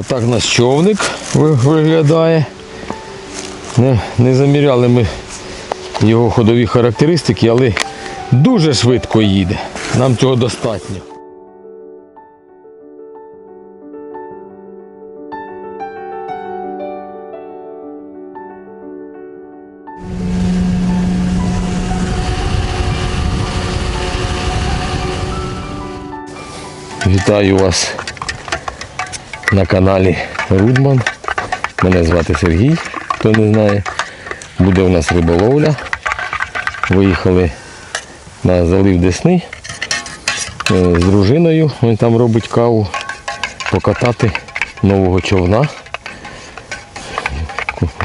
Отак нас човник виглядає. Не, не заміряли ми його ходові характеристики, але дуже швидко їде. Нам цього достатньо. Вітаю вас на каналі Рудман. Мене звати Сергій, хто не знає. Буде у нас риболовля. Виїхали на залив Десни е, з дружиною. Він там робить каву. Покатати нового човна.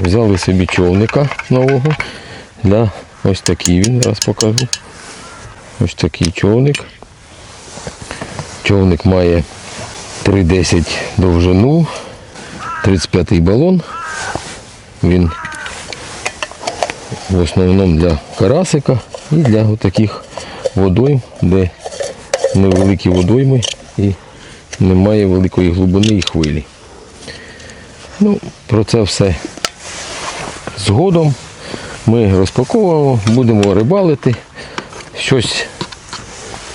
Взяли собі човника нового. Да, ось такий він, зараз покажу. Ось такий човник. Човник має 3,10 довжину, 35-й балон. Він в основному для карасика і для таких водойм, де невеликі водойми і немає великої глибини і хвилі. Ну, про це все згодом. Ми розпаковуємо, будемо рибалити. Щось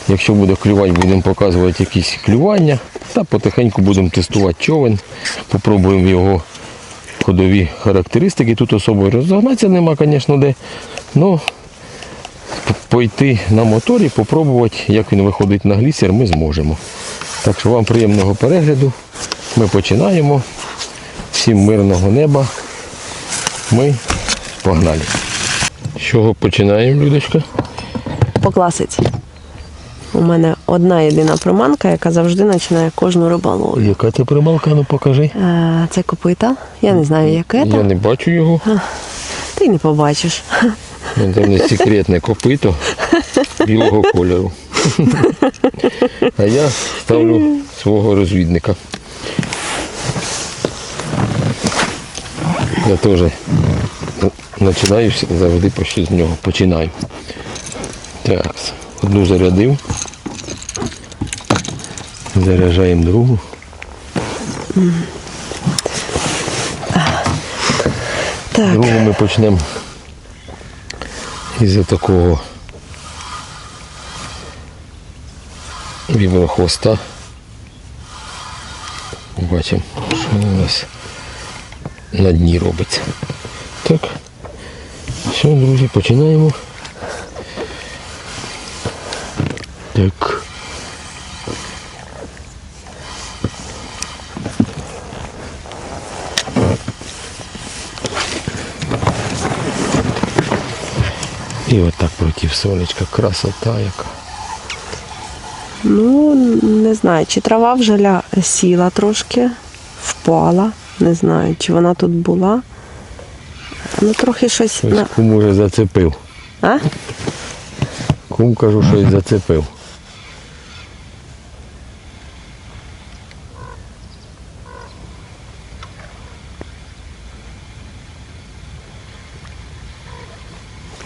Якщо буде клювати, будемо показувати якісь клювання. Та потихеньку будемо тестувати човен. Попробуємо його ходові характеристики. Тут особо розогнатися нема, звісно, де. Ну, пойти на моторі, попробувати, як він виходить на глісер, ми зможемо. Так що вам приємного перегляду. Ми починаємо. Всім мирного неба. Ми погнали. З чого починаємо, Людочка? по класиці. У мене одна єдина приманка, яка завжди починає кожну рибаловлю. Яка ти прималка? Ну покажи. Е, Це копита. Я не знаю, яке Я не бачу його. Ти не побачиш. Ну, Це не секретне копито білого кольору. А я ставлю свого розвідника. Я теж починаю завжди почти з нього. Починаю. Так, одну зарядив. Заряджаємо другу. Так, Другу ми почнемо із такого віброхвоста. Бачимо, що у нас на дні робиться. Так. Все, друзі, починаємо. Так. І отак проти сонечка. Красота яка. ну не знаю, чи трава вже ля- сіла трошки, впала. Не знаю, чи вона тут була. Ну, трохи щось. Ось кум уже зацепив. А? Кум кажу, щось зацепив.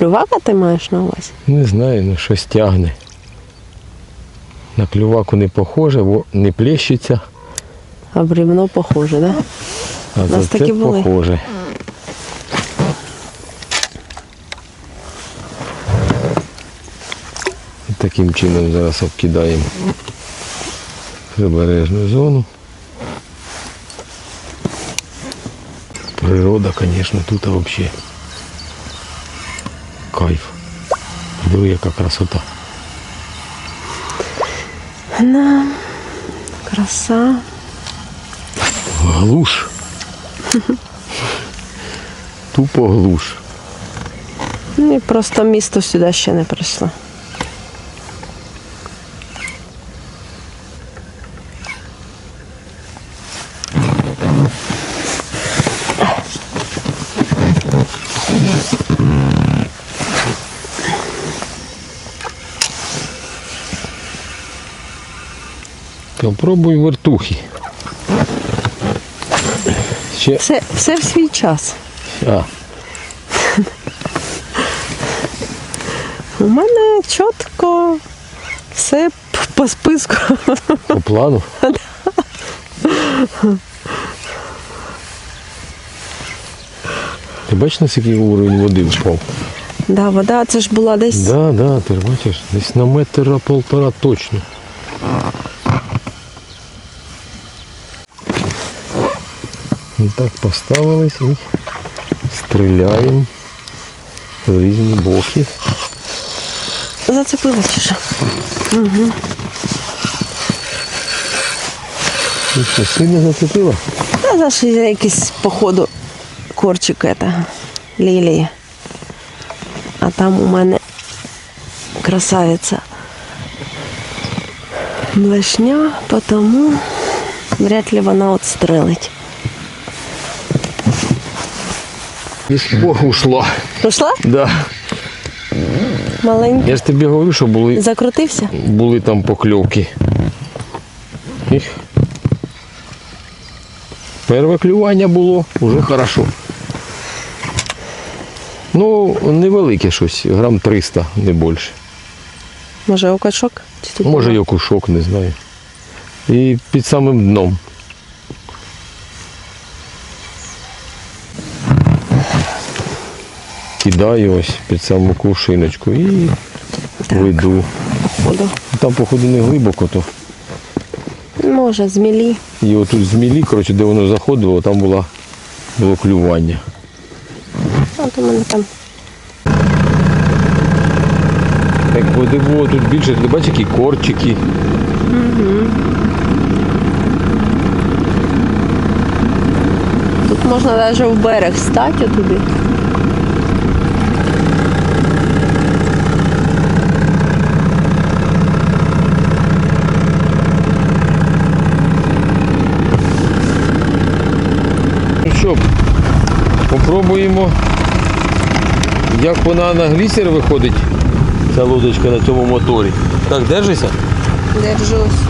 Клювака ти маєш на увазі? Не знаю, ну щось тягне. На клюваку не похоже, бо не плещеться, А брівно похоже, да? а за це такі були. похоже. І Таким чином зараз обкидаємо прибережну зону. Природа, звісно, тут взагалі кайф. Диви, яка красота. На. Краса. Глуш. Тупо глуш. Ну, і просто місто сюди ще не прийшло. Попробуй вертухи. Ще... Все, все в свій час. А. У мене чітко все по списку. По плану? Ти бачиш, на який уровень води впав? Да, вода це ж була десь. Да, да, ти бачиш, десь на метра полтора точно. І так поставились і стріляємо в різні боки. Зацепила чи що? І що, сильно зацепила? Та за що я якийсь, походу, корчик это, лілії. А там у мене красавиця блешня, потому вряд ли вона отстрелить. Ох, ушла. Пішла? Да. Маленький. Я ж тобі говорю, що були, Закрутився? були там покльовки. Їх. Перше клювання було, вже хорошо. Ну, невелике щось, грам 300, не більше. Може, окачок? Чи тут Може, нема? якушок, не знаю. І під самим дном. Кидаю ось під саму кувшиночку і веду. Там, походу, не глибоко, то. Може, змілі. І отут змілі, коротше, де воно заходило, там була, було клювання. От у мене там. Як води було тут більше, ти бачиш, які корчики. Тут можна навіть в берег стати туди. Що, попробуємо, як вона на глісер виходить, ця лодочка на цьому моторі. Так, держися? Держусь.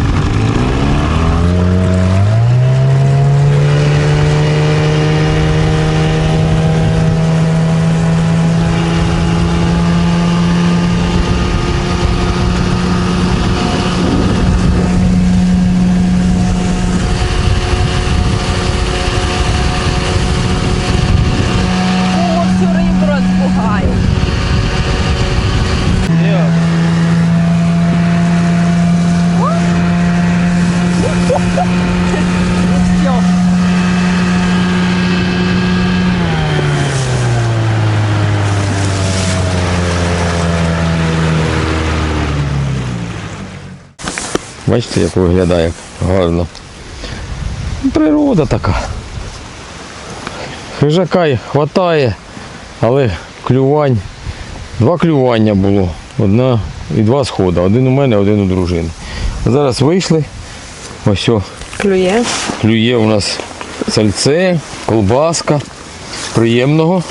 Бачите, як виглядає гарно. Природа така. Хижака й хватає, але клювань. Два клювання було. Одна і два сходи. Один у мене, один у дружини. Зараз вийшли. Ось о, Клює. клює у нас сальце, колбаска. Приємного.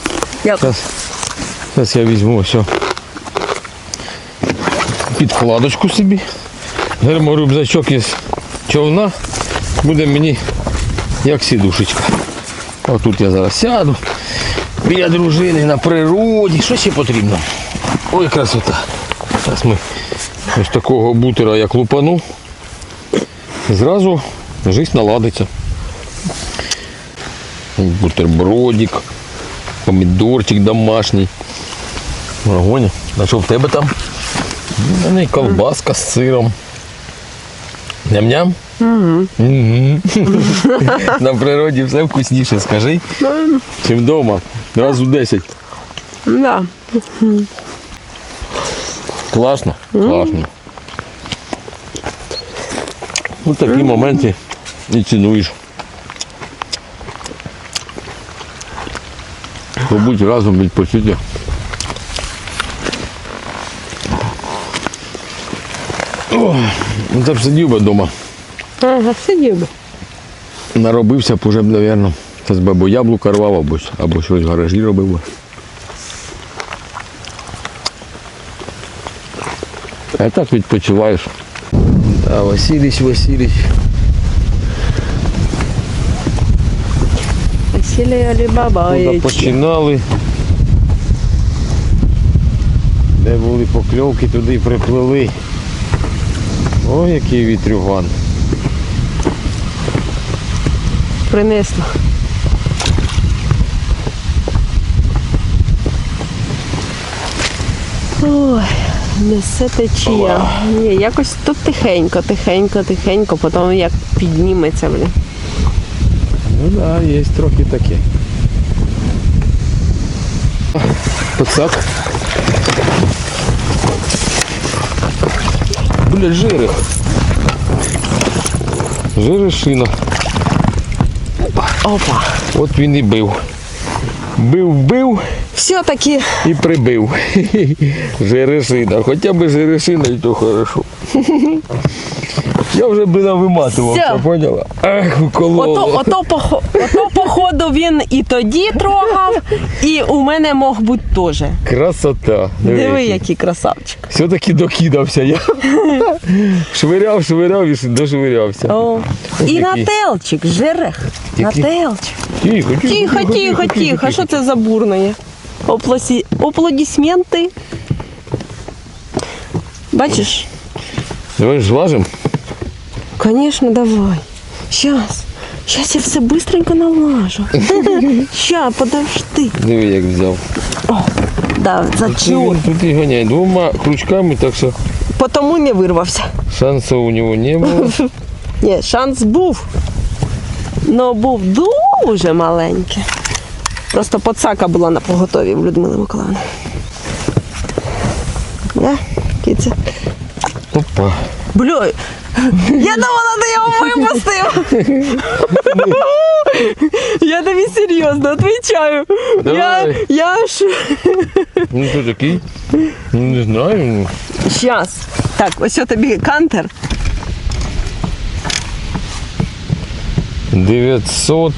Зараз, зараз я візьму ось підкладочку собі. Герморюкзачок із човна. Буде мені як сідушечка. Отут я зараз сяду. Біля дружини на природі. Що ще потрібно? Ой, красота. Зараз ми ось такого бутера як лупану. Зразу жизнь наладиться. Бутербродик, помідорчик домашній. Огонь. А що в тебе там? Колбаска з сиром. Ням-ням? Угу. На природі все вкусніше, скажи. Чим вдома. Раз у 10. Да. Класно? Класно. Ось такі моменти і цінуєш. Побудь разом відпочити. О, ну це б сидів би вдома. Ага, сидів би. Наробився б уже, мабуть, це з бабу яблука рвав або, або щось в гаражі робив. би. А так відпочиваєш. А Василіч, Василіч. Василій Алібабаєч. Починали. Де були покльовки, туди приплили. Ой, який вітрюган. Принесло. Ой, несе течія. Ні, якось тут тихенько, тихенько, тихенько, потім як підніметься, блін. Ну так, да, є трохи таке. Пацак. Блядь, жирих. шина. Опа. От він і бив. Бив, бив Все-таки і прибив. Жерешина. Хоча б жерешина і то хорошо. Я вже би виматувався, Всьо. поняла? Ах, укололо. ото, ото, похо- ото, походу він і тоді трогав, і у мене мог бути теж. Красота. Диви, який. який красавчик. Все-таки докидався я. Швиряв, швиряв і дошвирявся. О. І Який? на телчик, жерех. На Який? телчик. Тихо, Тихо, тихо, тихо. Що це за бурне? Оплосі... Аплодисменти. Бачиш? Давай ж зважим. Конечно, давай. Сейчас. Сейчас я все быстренько налажу. Ща, подожди. Диви, як взяв. О, Да, зачем? він тут і ганяє двома крючками, так що Потому не вирвався. шансу у нього не було. Ні, шанс був. Но був дуже маленький. Просто подсака була на поготові в Людмили Миколаївни. Я, киця. Опа. Бля, я думала, ти його випустив. Я тобі серйозно відповідаю. Я, Давай. я ж. Ну що такий? Ну не знаю. ну. Щас. Так, ось тобі кантер. 900.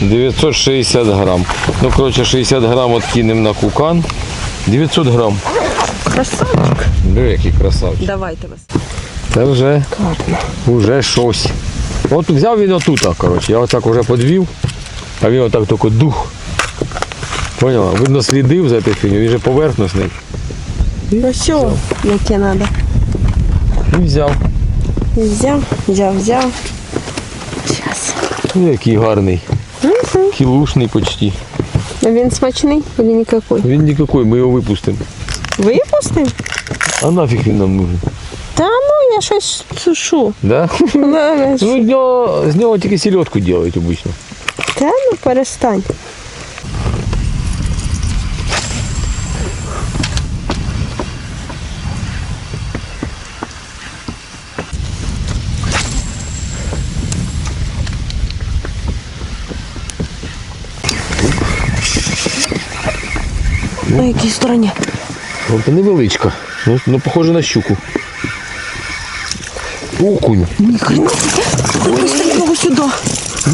960 грам. Ну, коротше, 60 грам откинемо на кукан. 900 грам. Красавчик. Диви, який красавчик. Давайте вас. Це вже, вже щось. От взяв він отут, коротше. Я отак вже подвів, а він отак тільки дух. Поняла? Видно слідив за тих він же поверхностний. Ну що, яке треба. І взяв. Взяв, взяв, взяв. Щас. Ну, який гарний. Кілушний почти. А Він смачний или никакой? Він нікакий, ми його випустимо. Випустив? А нафіг він нам нужен? Та ну я щось сушу. Да? Да, Ну, з нього, з нього тільки сільотку роблять обично. Та ну перестань. На якій стороні? От невеличка. Ну, ну, похоже на щуку. Окунь. Быстренько сюди.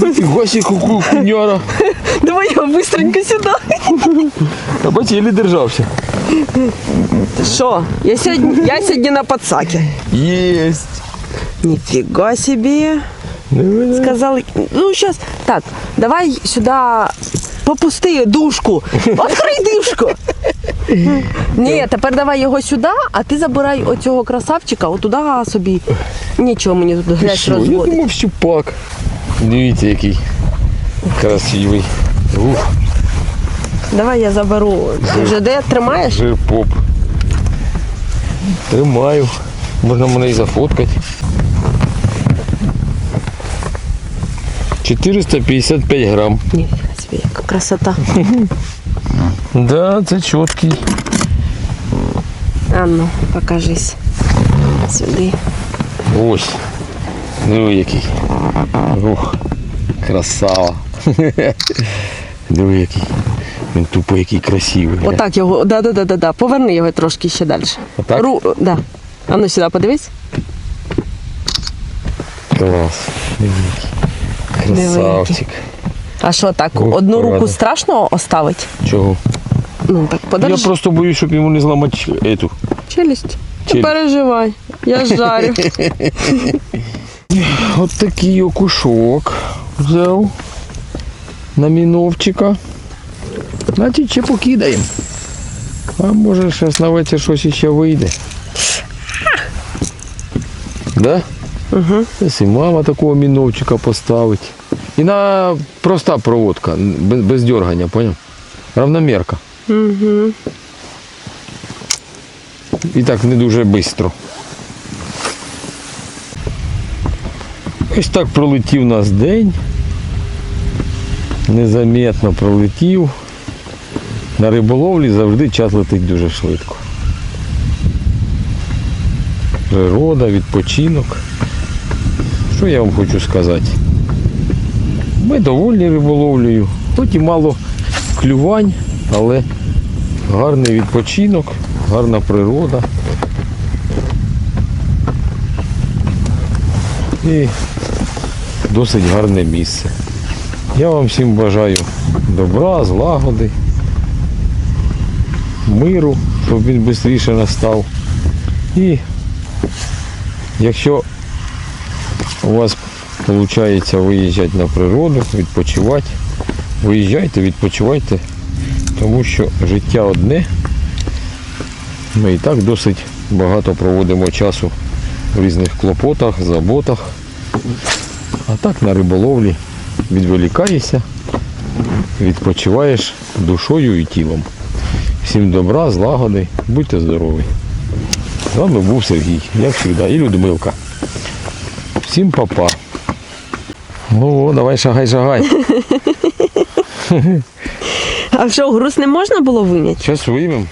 Ніфіга себе, яку куняра. Давай його быстренько сюди. А бачиш, еле держався. Що? Я сьогодні, я сьогодні на подсаке. Єсть. Ніфіга собі. Диви, Сказали, ну сейчас, так, давай сюда попусти дужку. Відкрий дужку. Ні, тепер давай його сюди, а ти забирай оцього красавчика, отуди собі. Нічого мені тут грязь Що? Я розводить. думав, щупак. Дивіться, який красивий. Ух, Давай я заберу. Ти вже де тримаєш? жир-поп. Тримаю. Можна мене і зафоткати. 455 грам. Ніфіга собі, яка красота. Да, це чіткий. А ну, покажись. Сюди. Ось. Диви який. Ух, красава. Диви який. Він тупо який красивий. Отак його, да, да, да, да, да. Поверни його трошки ще далі. Отак? Ру, да. А ну сюди подивись. Клас. Диви який. Красавчик. А що так, Ох, одну руку страшно оставить? Чого? Ну так подержи. Я просто боюсь, щоб йому не зламати эту. Челюсть. Не переживай, я жарю. От такий окушок взяв на міновчика. Значить, ще покидаємо. А може зараз на вечір щось іще вийде. Да? Угу. і мама такого міновчика поставить. І на проста проводка, без, дергання, поняв? Равномірка. Угу. І так не дуже швидко. Ось так пролетів нас день. Незаметно пролетів. На риболовлі завжди час летить дуже швидко. Природа, відпочинок. Що я вам хочу сказати? Ми довольні риболовлею, хоч і мало клювань, але гарний відпочинок, гарна природа. І досить гарне місце. Я вам всім бажаю добра, злагоди, миру, щоб він швидше настав. І якщо у вас виходить виїжджати на природу, відпочивати, виїжджайте, відпочивайте, тому що життя одне. Ми і так досить багато проводимо часу в різних клопотах, заботах. А так на риболовлі відволікаєшся, відпочиваєш душою і тілом. Всім добра, злагоди, будьте здорові. З вами був Сергій, як завжди, і Людмилка. Всім папа. Ну, о, давай шагай, шагай. А що, груз не можна було виняти? Зараз виймемо.